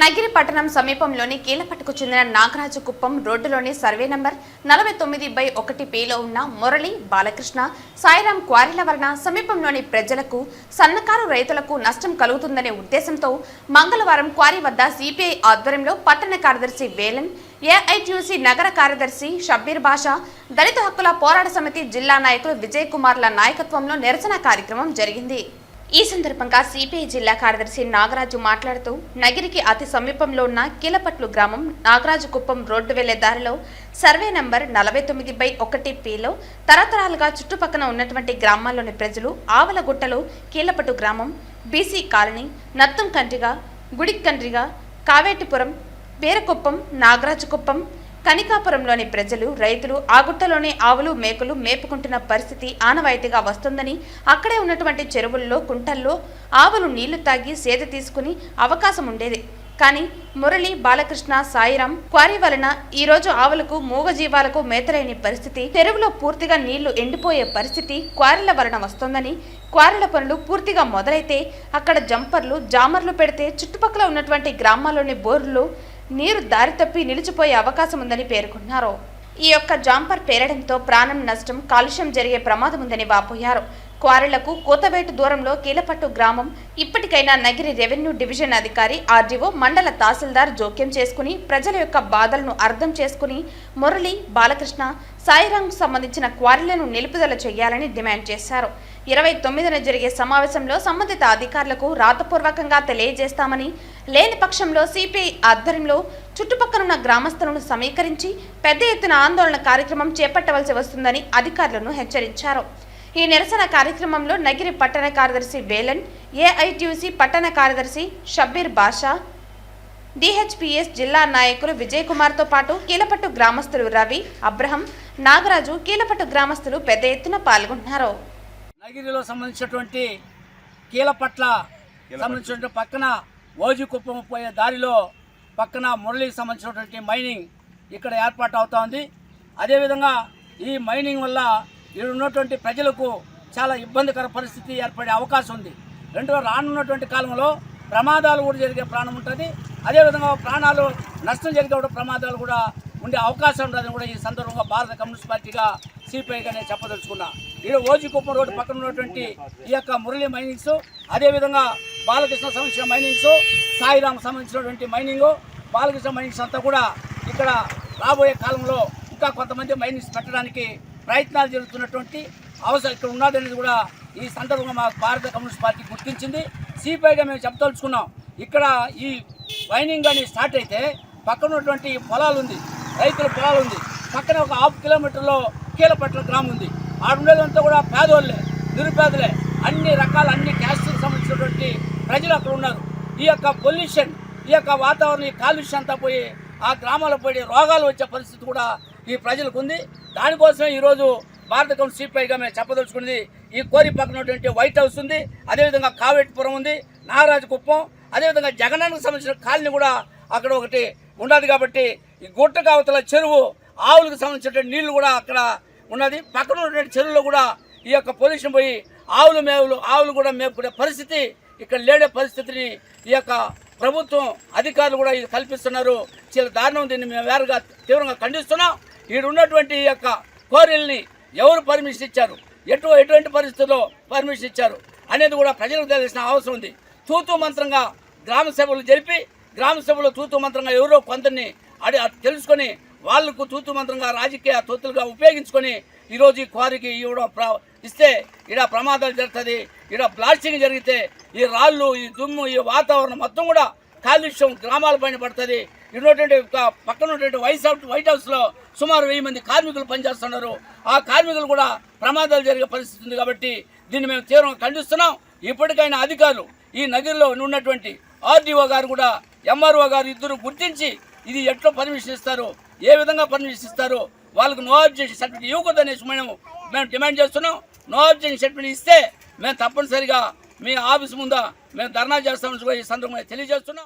నగిరి పట్టణం సమీపంలోని కీలపట్టుకు చెందిన నాగరాజు కుప్పం రోడ్డులోని సర్వే నంబర్ నలభై తొమ్మిది బై ఒకటి పేలో ఉన్న మురళి బాలకృష్ణ సాయిరాం క్వారీల వలన సమీపంలోని ప్రజలకు సన్నకారు రైతులకు నష్టం కలుగుతుందనే ఉద్దేశంతో మంగళవారం క్వారీ వద్ద సిపిఐ ఆధ్వర్యంలో పట్టణ కార్యదర్శి వేలన్ ఏఐటియుసి నగర కార్యదర్శి షబ్బీర్ బాషా దళిత హక్కుల పోరాట సమితి జిల్లా నాయకులు విజయ్ కుమార్ల నాయకత్వంలో నిరసన కార్యక్రమం జరిగింది. ఈ సందర్భంగా సిపిఐ జిల్లా కార్యదర్శి నాగరాజు మాట్లాడుతూ నగిరికి అతి సమీపంలో ఉన్న కీలపట్లు గ్రామం నాగరాజు కుప్పం రోడ్డు వెళ్ళే దారిలో సర్వే నంబర్ నలభై తొమ్మిది బై ఒకటి పిలో తరతరాలుగా చుట్టుపక్కల ఉన్నటువంటి గ్రామాల్లోని ప్రజలు ఆవలగుట్టలో కీలపట్టు గ్రామం బీసీ కాలనీ నత్తం కండ్రిగా గుడికండ్రిగా కావేటిపురం బేరకుప్పం నాగరాజుకుప్పం కనికాపురంలోని ప్రజలు రైతులు ఆ గుట్టలోనే ఆవులు మేకలు మేపుకుంటున్న పరిస్థితి ఆనవాయితీగా వస్తుందని అక్కడే ఉన్నటువంటి చెరువుల్లో కుంటల్లో ఆవులు నీళ్ళు తాగి సేద తీసుకుని అవకాశం ఉండేది. కానీ మురళి బాలకృష్ణ సాయిరాం క్వారీ వలన ఈ రోజు ఆవులకు మూగజీవాలకు మేతలేని పరిస్థితి చెరువులో పూర్తిగా నీళ్ళు ఎండిపోయే పరిస్థితి క్వారీల వలన వస్తోందని క్వారీల పనులు పూర్తిగా మొదలైతే అక్కడ జంపర్లు జామర్లు పెడితే చుట్టుపక్కల ఉన్నటువంటి గ్రామాల్లోని బోర్లు నీరు దారి తప్పి నిలిచిపోయే అవకాశం ఉందని పేర్కొన్నారు. ఈ యొక్క జాంపర్ పేరడంతో ప్రాణం నష్టం కాలుష్యం జరిగే ప్రమాదం ఉందని వాపోయారు. క్వారీలకు కూతవేటు దూరంలో కీలపట్టు గ్రామం ఇప్పటికైనా నగిరి రెవెన్యూ డివిజన్ అధికారి ఆర్డీఓ మండల తహసీల్దార్ జోక్యం చేసుకుని ప్రజల యొక్క బాధలను అర్థం చేసుకుని మురళి బాలకృష్ణ సాయిరాంకు సంబంధించిన క్వారీలను నిలుపుదల చేయాలని డిమాండ్ చేశారు. ఇరవై తొమ్మిదిన జరిగే సమావేశంలో సంబంధిత అధికారులకు రాతపూర్వకంగా తెలియజేస్తామని లేని పక్షంలో సిపిఐ ఆధ్వర్యంలో చుట్టుపక్కలున్న గ్రామస్తులను సమీకరించి పెద్ద ఎత్తున ఆందోళన కార్యక్రమం చేపట్టవలసి వస్తుందని అధికారులను హెచ్చరించారు. ఈ నిరసన కార్యక్రమంలో నగిరి పట్టణ కార్యదర్శి వేలన్ ఏఐటియుసి పట్టణ కార్యదర్శి షబ్బీర్ బాషా డిహెచ్పిఎస్ జిల్లా నాయకులు విజయ్ కుమార్తో పాటు కీలపట్టు గ్రామస్తులు రవి అబ్రహం నాగరాజు కీలపట్టు గ్రామస్తులు పెద్ద ఎత్తున పాల్గొన్నారు. నగిరిలో సంబంధించినటువంటి కీలపట్ల సంబంధించినటువంటి పక్కన ఓజికుప్పం పోయే దారిలో పక్కన మురళికి సంబంధించినటువంటి మైనింగ్ ఇక్కడ ఏర్పాటు అవుతోంది అదేవిధంగా ఈ మైనింగ్ వల్ల ఇక్కడ ఉన్నటువంటి ప్రజలకు చాలా ఇబ్బందికర పరిస్థితి ఏర్పడే అవకాశం ఉంది. రెండవ రానున్నటువంటి కాలంలో ప్రమాదాలు కూడా జరిగే ప్రాణం ఉంటుంది. అదేవిధంగా ప్రాణాలు నష్టం జరిగే కూడా ప్రమాదాలు కూడా ఉండే అవకాశం ఉంటుందని కూడా ఈ సందర్భంగా భారత కమ్యూనిస్ట్ పార్టీగా సిపిఐగా నేను చెప్పదలుచుకున్నా. ఈరోజు ఓజికుప్పం రోడ్డు పక్కన ఉన్నటువంటి ఈ యొక్క మురళి మైనింగ్స్ అదేవిధంగా బాలకృష్ణ సంబంధించిన మైనింగ్స్ సాయిరామ్ సంబంధించినటువంటి మైనింగ్ బాలకృష్ణ మైనింగ్స్ అంతా కూడా ఇక్కడ రాబోయే కాలంలో ఇంకా కొంతమంది మైనింగ్స్ పెట్టడానికి ప్రయత్నాలు జరుగుతున్నటువంటి అవసరం ఇక్కడ ఉన్నదనేది కూడా ఈ సందర్భంగా మా భారత కమ్యూనిస్ట్ పార్టీ గుర్తించింది. సిపిఐగా మేము చెప్పదలుచుకున్నాం. ఇక్కడ ఈ మైనింగ్ కానీ స్టార్ట్ అయితే పక్కన ఉన్నటువంటి పొలాలు ఉంది రైతుల పొలాలు ఉంది. పక్కన ఒక హాఫ్ కిలోమీటర్లో కీలపట్ల గ్రామం ఉంది. ఆరు ఉండేదంతా కూడా పేదోళ్ళే నిరుపేదలే. అన్ని రకాల అన్ని క్యాస్ట్కి సంబంధించినటువంటి ప్రజలు అక్కడ ఉన్నారు. ఈ యొక్క పొల్యూషన్ ఈ యొక్క వాతావరణం ఈ కాలుష్యం అంతా పోయి ఆ గ్రామాల్లో పోయి రోగాలు వచ్చే పరిస్థితి కూడా ఈ ప్రజలకు ఉంది. దానికోసమే ఈరోజు భారత కౌన్ సిపిఐగా మేము చెప్పదలుచుకున్నది ఈ కోరి పక్కన ఉన్నటువంటి వైట్ హౌస్ ఉంది అదేవిధంగా కావేటిపురం ఉంది నాగరాజు కుప్పం అదేవిధంగా జగనానికి సంబంధించిన కాలనీ కూడా అక్కడ ఒకటి ఉన్నది కాబట్టి ఈ గుట్ట కావతల చెరువు ఆవులకు సంబంధించిన నీళ్ళు కూడా అక్కడ ఉన్నది. పక్కన ఉన్నటువంటి చెరువులో కూడా ఈ యొక్క పొల్యూషన్ పోయి ఆవులు మేవులు ఆవులు కూడా మేపుకునే పరిస్థితి ఇక్కడ లేడే పరిస్థితిని ఈ యొక్క ప్రభుత్వం అధికారులు కూడా ఇది కల్పిస్తున్నారు. చాలా దారుణం దీన్ని మేము వేరుగా తీవ్రంగా ఖండిస్తున్నాం. ఈడ ఉన్నటువంటి ఈ యొక్క కోరిల్ని ఎవరు పర్మిషన్ ఇచ్చారు? ఎటు ఎటువంటి పరిస్థితుల్లో పర్మిషన్ ఇచ్చారు? అనేది కూడా ప్రజలకు తెలిసిన అవసరం ఉంది. తూతూ మంత్రంగా గ్రామ సభలు జరిపి గ్రామ సభలో తూతూ మంత్రంగా ఎవరో కొందరిని అడి తెలుసుకొని వాళ్ళకు తూతూ మంత్రంగా రాజకీయ తొత్తులుగా ఉపయోగించుకొని ఈరోజు ఈ క్వారీకి ఇవ్వడం ఇస్తే ఇక్కడ ప్రమాదాలు జరుగుతుంది ఇక్కడ బ్లాస్టింగ్ జరిగితే ఈ రాళ్ళు ఈ దుమ్ము ఈ వాతావరణం మొత్తం కూడా కాలుష్యం గ్రామాల పైన పడుతుంది. ఉన్నటువంటి పక్కన ఉన్నటువంటి వైస్ హౌస్ వైట్ హౌస్లో సుమారు వెయ్యి మంది కార్మికులు పనిచేస్తున్నారు. ఆ కార్మికులు కూడా ప్రమాదాలు జరిగే పరిస్థితి ఉంది కాబట్టి దీన్ని మేము తీవ్రంగా ఖండిస్తున్నాం. ఇప్పటికైనా అధికారులు ఈ నగరంలో ఉన్నటువంటి ఆర్డీఓ గారు కూడా ఎంఆర్ఓ గారు ఇద్దరు గుర్తించి ఇది ఎట్లా పర్మిషన్ ఇస్తారు ఏ విధంగా పర్మిషన్ ఇస్తారు వాళ్ళకు నో అబ్జెక్షన్ సర్టిఫికేట్ ఇవ్వకూడదనేసి మేము మేము డిమాండ్ చేస్తున్నాం. నో అబ్జెక్షన్ స్టేట్మెంట్ ఇస్తే మేము తప్పనిసరిగా మీ ఆఫీస్ ముందా మేము ధర్నా చేస్తామని కూడా ఈ సందర్భంగా తెలియజేస్తున్నాం.